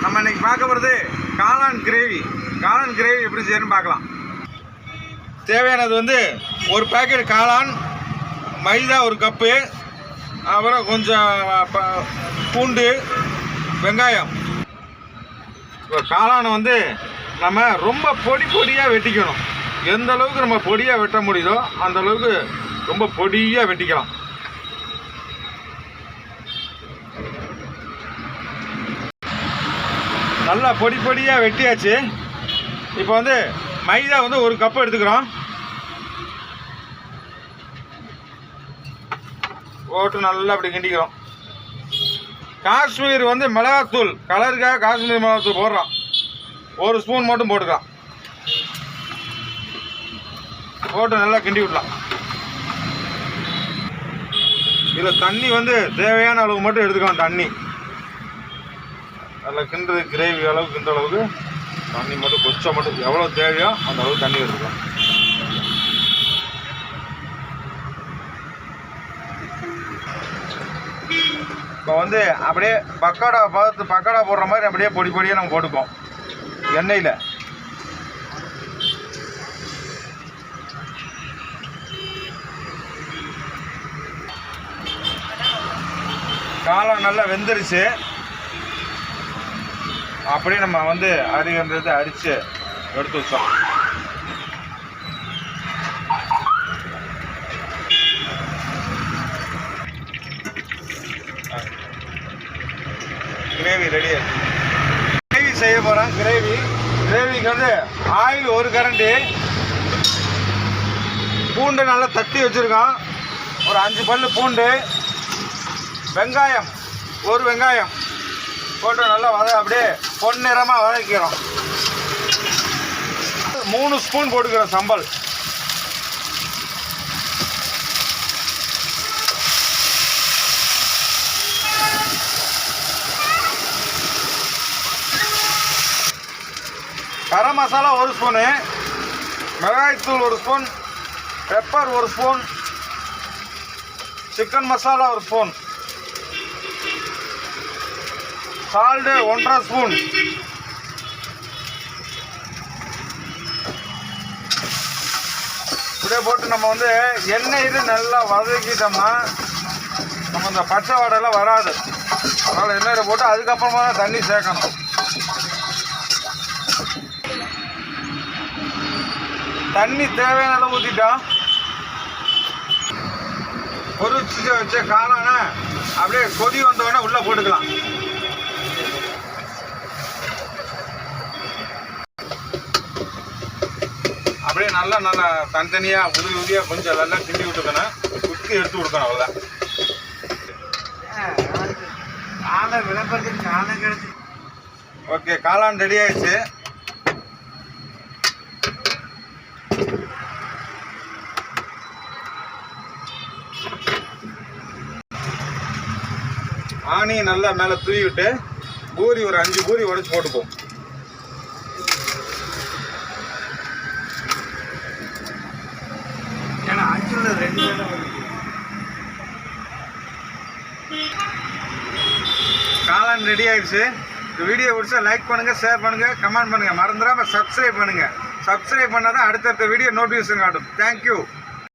நம்ம இன்னைக்கு பார்க்க போகிறது காளான் கிரேவி காளான் கிரேவி எப்படி செய்யணும்னு பார்க்கலாம். தேவையானது வந்து ஒரு பேக்கெட் காளான் மைதா ஒரு கப்பு அப்புறம் கொஞ்சம் ப- பூண்டு வெங்காயம். இப்போ காளானை வந்து நம்ம ரொம்ப பொடி பொடியாக வெட்டிக்கணும். எந்த அளவுக்கு நம்ம பொடியாக வெட்ட முடியுதோ அந்த அளவுக்கு ரொம்ப பொடியாக வெட்டிக்கலாம். நல்லா பொடி பொடியாக வெட்டியாச்சு. இப்போ வந்து மைதா வந்து ஒரு கப் எடுத்துக்கிறோம். போட்டு நல்லா அப்படி கிண்டிக்கிறோம். காஷ்மீர் வந்து மிளகாத்தூள் கலருக்காக காஷ்மீர் மிளகாத்தூள் போடுறோம். ஒரு ஸ்பூன் மட்டும் போட்டுக்கலாம். போட்டு நல்லா கிண்டி விடலாம். இதில் தண்ணி வந்து தேவையான அளவு மட்டும் எடுத்துக்கலாம் தண்ணி. அதில் கிண்டுறது கிரேவி அளவுக்கு கிண்ட அளவுக்கு தண்ணி மட்டும் கொஞ்சம் மட்டும் எவ்வளோ தேவையோ அந்த அளவுக்கு தண்ணி எடுத்துக்கலாம். இப்போ வந்து அப்படியே பக்கோடா பார்த்து பக்கோடா போடுற மாதிரி அப்படியே பொடி பொடியாக நம்ம போட்டுப்போம். எண்ணெயில். காலம் நல்லா வெந்துருச்சு. அப்படியே நம்ம வந்து அரிகன்றதை அரிச்சு எடுத்து வச்சோம். கிரேவி ரெடி கிரேவி செய்ய போகிறோம் கிரேவி கிரேவிக்கு வந்து ஆயில் ஒரு கரண்டி. பூண்டு நல்லா தட்டி வச்சுருக்கோம். ஒரு அஞ்சு பல் பூண்டு. வெங்காயம். ஒரு வெங்காயம். போட்டு நல்லா வத அப்படியே பொன்னிறமாக வதக்கிறோம். மூணு ஸ்பூன் போட்டுக்கிறோம் சம்பல். கரம் மசாலா ஒரு ஸ்பூனு. மிளகாய்த்தூள் ஒரு ஸ்பூன். பெப்பர் ஒரு ஸ்பூன். சிக்கன் மசாலா ஒரு ஸ்பூன். சால்ட்டு ஒன்றரை ஸ்பூன். இப்படியே போட்டு நம்ம வந்து எண்ணெயில் நல்லா வதக்கிட்டோம்னா நம்ம இந்த பச்சை வாடையெல்லாம் வராது. அதனால் எண்ணெயில் போட்டு அதுக்கப்புறமா தான் தண்ணி சேர்க்கணும். தண்ணி தேவையான அளவு ஊற்றிட்டோம் பொறிச்சு வச்ச காளான அப்படியே கொதி வந்தோடனே உள்ளே போட்டுக்கலாம் அப்படியே நல்லா நல்லா தனித்தனியாக உதவி உதவியாக கொஞ்சம் நல்லா கிண்டி விட்டுக்கணும். குத்தி எடுத்து கொடுக்கணும் அவ்வளோதான் காலை விளம்பரத்துக்கு காலை கிடைச்சி ஓகே காளான் ரெடி ஆயிடுச்சு. ஆணியை நல்லா மேலே தூவி விட்டு பூரி ஒரு அஞ்சு பூரி உடைச்சு போட்டுப்போம் ஏன்னா ரெண்டு வேலை வருது. காளான் ரெடி ஆகிடுச்சு இந்த வீடியோ பிடிச்சா லைக் பண்ணுங்கள் ஷேர் பண்ணுங்கள் கமெண்ட் பண்ணுங்கள் மறந்துடாம சப்ஸ்கிரைப் பண்ணுங்கள் சப்ஸ்கிரைப் பண்ணாதான் அடுத்தடுத்த வீடியோ நோட்டிஃபிகேஷன் காட்டும். தேங்க்யூ